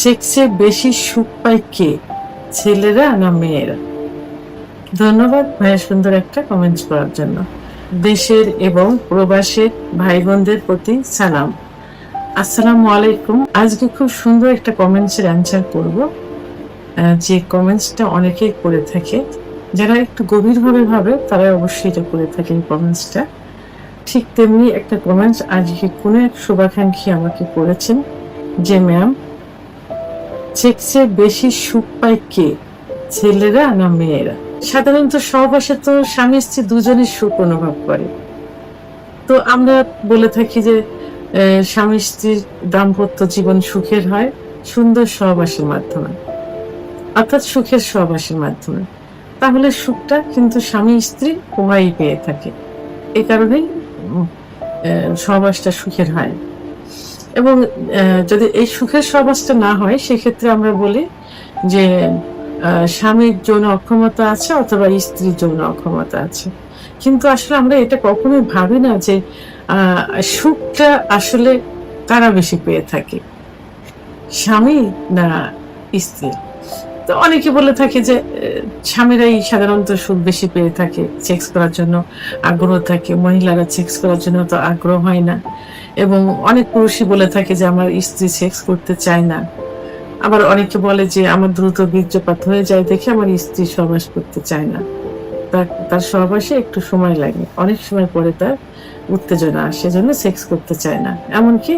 চেকসে বেশি সুখ পায় কে? ছেলেরা না মেয়েরা? ধন্যবাদ ভাইয়া সুন্দর একটা কমেন্টস করার জন্য। দেশের এবং প্রবাসের ভাই বোনদের প্রতি সালাম। আসসালামু আলাইকুম। আজকে খুব সুন্দর একটা কমেন্টসের অ্যান্সার করব। যে কমেন্টসটা অনেকেই করে থাকে। যারা একটু গভীরভাবে ভাবে, তারা অবশ্যই এটা করে থাকে এই কমেন্টসটা ঠিক তেমনি একটা কমেন্টস আজকে কোনো এক শুভাকাঙ্ক্ষী আমাকে করেছেন যে, ম্যাম চেকসে বেশি সুখ পায় কে? ছেলেরা না মেয়েরা? সাধারণত সহবাসে তো স্বামী স্ত্রী দুজনই সুখ অনুভব করে। তো আমরা বলে থাকি যে স্বামী স্ত্রীর দাম্পত্য জীবন সুখের হয়, সুন্দর সহবাসের মাধ্যমে। অর্থাৎ সুখের সহবাসের মাধ্যমে। তাহলে সুখটা কিন্তু স্বামী স্ত্রী উভয়ই পেয়ে থাকে। এ কারণেই সহবাসটা সুখের হয়। এবং যদি এই সুখের সমাজটা না হয়, সেক্ষেত্রে আমরা বলি যে স্বামীর যৌন অক্ষমতা আছে অথবা স্ত্রীর যৌন অক্ষমতা আছে। কিন্তু আসলে আমরা এটা কখনোই ভাবি না যে সুখটা আসলে কারা বেশি পেয়ে থাকে? স্বামী না স্ত্রী? তো অনেকে বলে থাকে যে স্বামীরাই সাধারণত সুখ বেশি পেয়ে থাকে সেক্স করার জন্য, আগ্রহ থাকে, মহিলারা সেক্স করার জন্য তো আগ্রহ হয় না। এবং অনেক পুরুষই বলে থাকে যে, আমার স্ত্রী সেক্স করতে চায় না। আবার অনেকে বলে যে, আমার দ্রুত বীর্যপাত হয়ে যায় দেখে আমার স্ত্রী সহবাস করতে চায় না। তার তার সহবাসে একটু সময় লাগে। অনেক সময় পরে তার উত্তেজনা আসে জন্য সেক্স করতে চায় না। এমনকি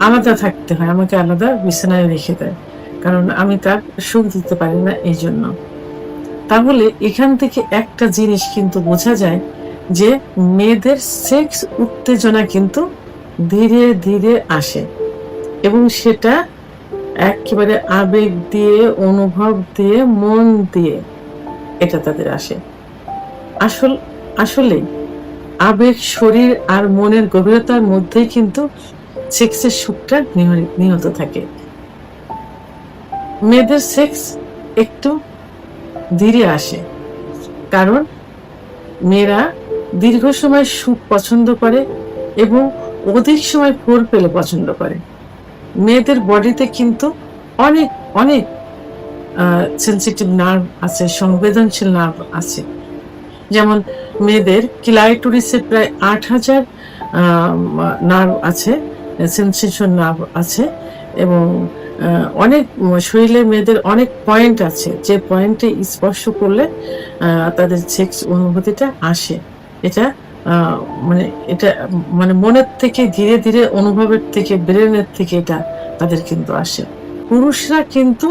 আলাদা থাকতে হয়, আমাকে আলাদা বিছানায় রেখে দেয়। কারণ আমি তার সুখ দিতে পারি না এই জন্য তাহলে এখান থেকে একটা জিনিস কিন্তু বোঝা যায় যে মেয়েদের সেক্স উত্তেজনা কিন্তু ধীরে ধীরে আসে এবং সেটা একেবারে আবেগ দিয়ে, অনুভব দিয়ে, মন দিয়ে এটা তাদের আসে। আসল, আসলে আবেগ, শরীর আর মনের গভীরতার মধ্যেই কিন্তু সেক্সের সুখটা নিহ- নিহত থাকে। মেয়েদের সেক্স একটু ধীরে আসে। কারণ মেয়েরা দীর্ঘ সময় সুখ পছন্দ করে এবং অধিক সময় ফোর পেলে পছন্দ করে। মেয়েদের বডিতে কিন্তু অনেক অনেক সেন্সিটিভ নার্ভ আছে, সংবেদনশীল নার্ভ আছে। যেমন মেয়েদের ক্লাইটোরিসে প্রায় আট হাজার নার্ভ আছে সেন্সেশন নার্ভ আছে এবং অনেক শরীরে মেয়েদের অনেক পয়েন্ট আছে। যে পয়েন্টে স্পর্শ করলে তাদের সেক্স অনুভূতিটা আসে। এটা মানে এটা মানে মনের থেকে ধীরে ধীরে, অনুভবের থেকে, ব্রেনের থেকে এটা তাদের কিন্তু আসে। পুরুষরা কিন্তু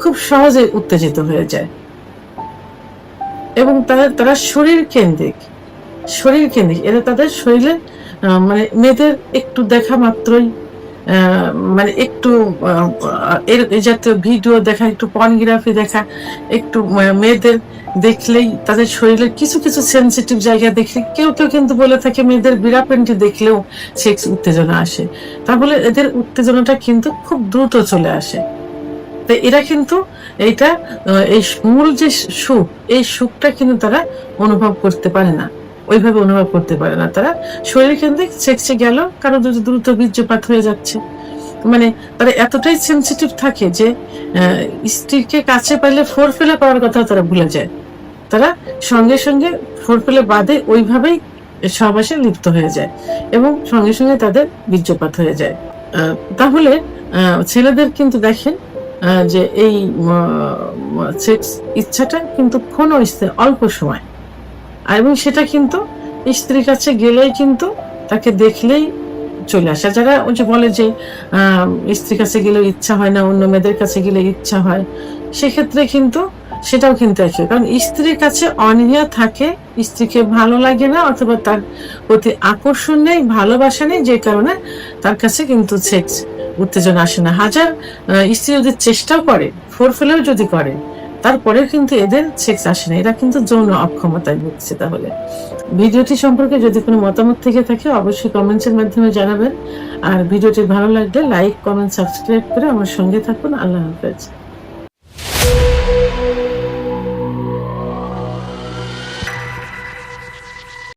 খুব সহজে উত্তেজিত হয়ে যায়। এবং তারা তারা শরীর কেন্দ্রিক শরীর কেন্দ্রিক। এরা তাদের শরীরে মানে মেয়েদের একটু দেখা মাত্রই মানে একটু এর জাতীয় ভিডিও দেখা, একটু পর্নগ্রাফি দেখা, একটু মেয়েদের দেখলেই তাদের শরীরের কিছু কিছু সেনসিটিভ জায়গা দেখলে, কেউ কেউ কিন্তু বলে থাকে মেয়েদের বিড়াপেন্টি দেখলেও সেক্স উত্তেজনা আসে। তাহলে এদের উত্তেজনাটা কিন্তু খুব দ্রুত চলে আসে। তো এরা কিন্তু এইটা এই মূল যে সুখ এই সুখটা কিন্তু তারা অনুভব করতে পারে না। ওইভাবে অনুভব করতে পারে না তারা। শরীর কেন্দ্রিক সেক্সে গেল, কারও দ্রুত বীর্যপাত হয়ে যাচ্ছে। মানে তারা এতটাই সেনসিটিভ থাকে যে স্ত্রীকে কাছে পাইলে ফোর ফেলে পাওয়ার কথা তারা ভুলে যায়। তারা সঙ্গে সঙ্গে ফোর ফেলে বাদে ওইভাবেই সহবাসে লিপ্ত হয়ে যায় এবং সঙ্গে সঙ্গে তাদের বীর্যপাত হয়ে যায়। তাহলে ছেলেদের কিন্তু দেখেন যে এই সেক্স ইচ্ছাটা কিন্তু কোনো অল্প সময়। এবং সেটা কিন্তু স্ত্রীর কাছে গেলেই কিন্তু তাকে দেখলেই চলে আসে। যারা ওই যে বলে যে স্ত্রীর কাছে গেলেও ইচ্ছা হয় না, অন্য মেয়েদের কাছে গেলে ইচ্ছা হয়, সেক্ষেত্রে কিন্তু সেটাও কিন্তু একই। কারণ স্ত্রীর কাছে অনীহা থাকে, স্ত্রীকে ভালো লাগে না অথবা তার প্রতি আকর্ষণ নেই, ভালোবাসা নেই, যে কারণে তার কাছে কিন্তু সেক্স উত্তেজনা আসে না। হাজার স্ত্রী যদি চেষ্টাও করে ফোর ফেলেও যদি করে তারপরে কিন্তু এদের সেক্স আসে না। এরা কিন্তু যৌন অক্ষমতায় ভুগছে তাহলে। ভিডিওটি সম্পর্কে যদি কোনো মতামত থেকে থাকে, অবশ্যই কমেন্টসের মাধ্যমে জানাবেন। আর ভিডিওটি ভালো লাগলে লাইক কমেন্ট সাবস্ক্রাইব করে আমার সঙ্গে থাকুন। আল্লাহ হাফেজ।